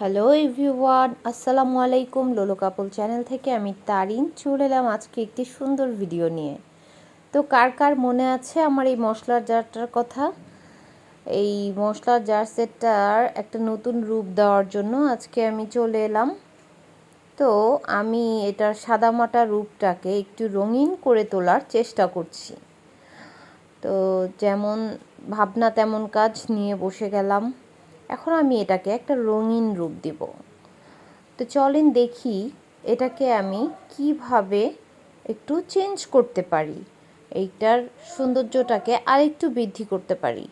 Hello everyone আসসালামু আলাইকুম লোলো কাপল channel থেকে আমি তারিন চলে এলাম আজকে একটি সুন্দর ভিডিও নিয়ে। তো কার কার মনে আছে আমার এই মশলার জারটার কথা? এই মশলার জার সেটটার একটা নতুন রূপ দেওয়ার জন্য আজকে আমি চলে এলাম। তো আমি এটার সাদামাটা রূপটাকে একটু রঙিন করে তোলার চেষ্টা করছি। তো যেমন ভাবনা তেমন কাজ নিয়ে বসে গেলাম। এখন আমি এটাকে একটা রঙিন রূপ দিব। তো চলেন দেখি এটাকে আমি কীভাবে একটু চেঞ্জ করতে পারি। এইটার সৌন্দর্যটাকে আরেকটু বৃদ্ধি করতে পারি।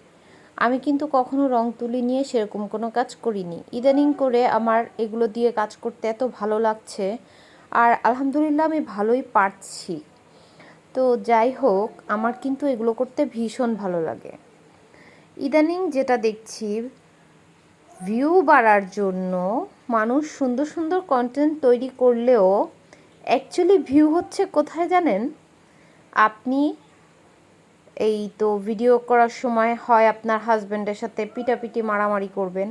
আমি কিন্তু কখনো রং তুলি নিয়ে সেরকম কোনো কাজ করিনি। ইদানিং করে আমার এগুলো দিয়ে কাজ করতে এত ভালো লাগছে আর আলহামদুলিল্লাহ আমি ভালোই পারছি। তো যাই হোক, আমার কিন্তু এগুলো করতে ভীষণ ভালো লাগে। ইদানিং যেটা দেখছি ভিউ বাড়ার জন্য মানুষ সুন্দর সুন্দর কন্টেন্ট তৈরি করলেও অ্যাকচুয়ালি ভিউ হচ্ছে কোথায় জানেন? আপনি এই তো ভিডিও করার সময় হয় আপনার হাজব্যান্ডের সাথে পিটাপিটি, মারামারি করবেন।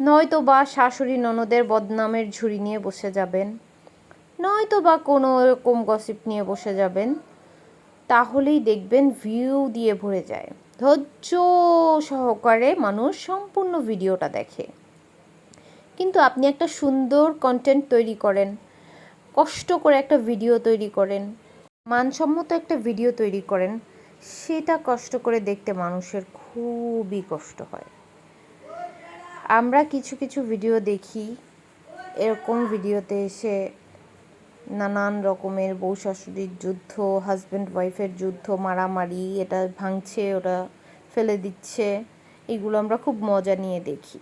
নয়তো বা শাশুড়ি ননদের বদনামের ঝুড়ি নিয়ে বসে যাবেন। নয়তো বা কোনো এরকম গসিপ নিয়ে বসে যাবেন। তাহলেই দেখবেন ভিউ দিয়ে ভরে যায়। ধৈর্য সহকারে মানুষ সম্পূর্ণ ভিডিওটা দেখে। কিন্তু আপনি একটা সুন্দর কন্টেন্ট তৈরি করেন, কষ্ট করে একটা ভিডিও তৈরি করেন, মানসম্মত একটা ভিডিও তৈরি করেন, সেটা কষ্ট করে দেখতে মানুষের খুবই কষ্ট হয়। আমরা কিছু কিছু ভিডিও দেখি, এরকম ভিডিওতে এসে নানান রকমের বউ শাশুড়ির যুদ্ধ হাজব্যান্ড ওয়াইফের যুদ্ধ, মারামারি, এটা ভাঙছে ওটা ফেলে দিচ্ছে, এগুলো আমরা খুব মজা নিয়ে দেখি।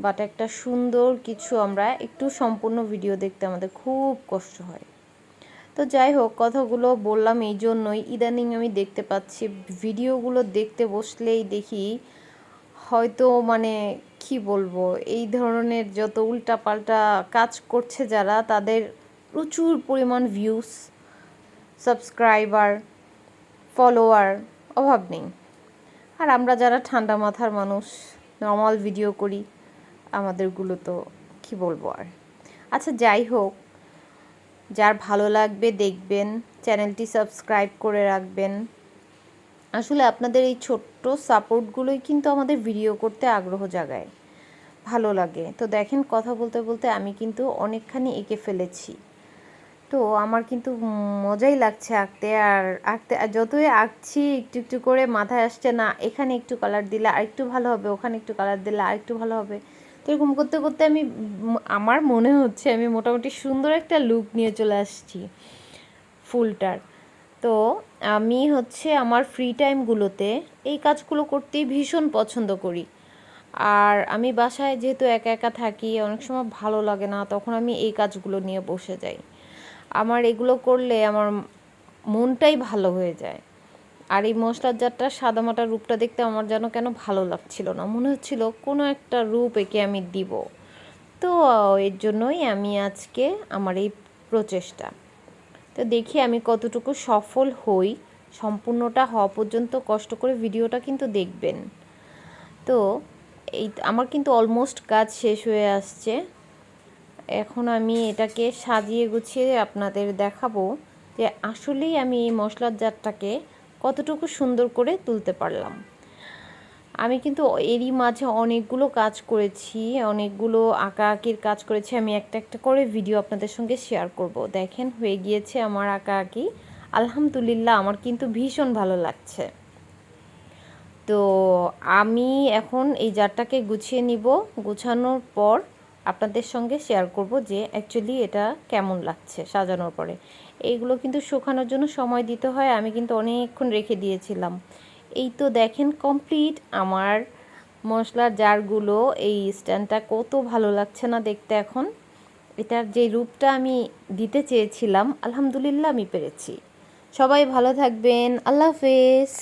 বাট একটা সুন্দর কিছু আমরা একটু সম্পূর্ণ ভিডিও দেখতে আমাদের খুব কষ্ট হয়। তো যাই হোক, কথাগুলো বললাম এই জন্যই ইদানিং আমি দেখতে পাচ্ছি ভিডিওগুলো দেখতে বসলেই দেখি, হয়তো মানে কি বলব, এই ধরনের যত উল্টাপাল্টা কাজ করছে যারা, তাদের প্রচুর পরিমাণ ভিউস সাবস্ক্রাইবার ফলোয়ার অভাব নেই। আর আমরা যারা ঠান্ডা মাথার মানুষ নর্মাল ভিডিও করি, আমাদেরগুলো তো কি বলব আর। আচ্ছা যাই হোক, যার ভালো লাগবে দেখবেন চ্যানেলটি সাবস্ক্রাইব করে রাখবেন। আসলে আপনাদের এই ছোট্ট সাপোর্টগুলোই কিন্তু আমাদের ভিডিও করতে আগ্রহ জাগায়, ভালো লাগে। তো দেখেন, কথা বলতে বলতে আমি কিন্তু অনেকখানি এঁকে ফেলেছি। তো আমার কিন্তু মজাই লাগছে আঁকতে। আর আঁকতে যতই আঁকছি, একটু একটু করে মাথায় আসছে না, এখানে একটু কালার দিলে আরেকটু ভালো হবে, ওখানে একটু কালার দিলে আরেকটু ভালো হবে। তো এরকম করতে করতে আমি আমার মনে হচ্ছে আমি মোটামুটি সুন্দর একটা লুক নিয়ে চলে আসছি ফুলটার। তো আমি হচ্ছে আমার ফ্রি টাইমগুলোতে এই কাজগুলো করতেই ভীষণ পছন্দ করি। আর আমি বাসায় যেহেতু একা একা থাকি, অনেক সময় ভালো লাগে না, তখন আমি এই কাজগুলো নিয়ে বসে যাই। আমার এগুলো করলে আমার মনটাই ভালো হয়ে যায়। আর এই মশলার জারটার সাদামাটা রূপটা দেখতে আমার যেন কেন ভালো লাগছিল না। মনে হচ্ছিল কোনো একটা রূপ একে আমি দিব। তো এর জন্যই আমি আজকে আমার এই প্রচেষ্টা। তো দেখি আমি কতটুকু সফল হই। সম্পূর্ণটা হওয়া পর্যন্ত কষ্ট করে ভিডিওটা কিন্তু দেখবেন। তো এই আমার কিন্তু অলমোস্ট কাজ শেষ হয়ে আসছে। এখন আমি এটাকে সাজিয়ে গুছিয়ে আপনাদের দেখাবো যে আসলেই আমি এই মশলার জাতটাকে কতটুকু সুন্দর করে তুলতে পারলাম। আমি কিন্তু এরই মাঝে অনেকগুলো কাজ করেছি, অনেকগুলো আঁকা আঁকির কাজ করেছি। আমি একটা একটা করে ভিডিও আপনাদের সঙ্গে শেয়ার করব। দেখেন, হয়ে গিয়েছে আমার আঁকা আঁকি। আলহামদুলিল্লাহ, আমার কিন্তু ভীষণ ভালো লাগছে। তো আমি এখন এই জারটাকে গুছিয়ে নিব। গুছানোর পর আপনাদের সঙ্গে শেয়ার করব যে অ্যাকচুয়ালি এটা কেমন লাগছে সাজানোর পরে। এইগুলো কিন্তু শুকানোর জন্য সময় দিতে হয়, আমি কিন্তু অনেকক্ষণ রেখে দিয়েছিলাম। এই তো দেখেন কমপ্লিট আমার মশলার জারগুলো, এই স্ট্যান্ডটা কত ভালো লাগছে না দেখতে এখন। এটার যে রূপটা আমি দিতে চেয়েছিলাম, আলহামদুলিল্লাহ আমি পেরেছি। সবাই ভালো থাকবেন, আল্লাহ হাফেজ।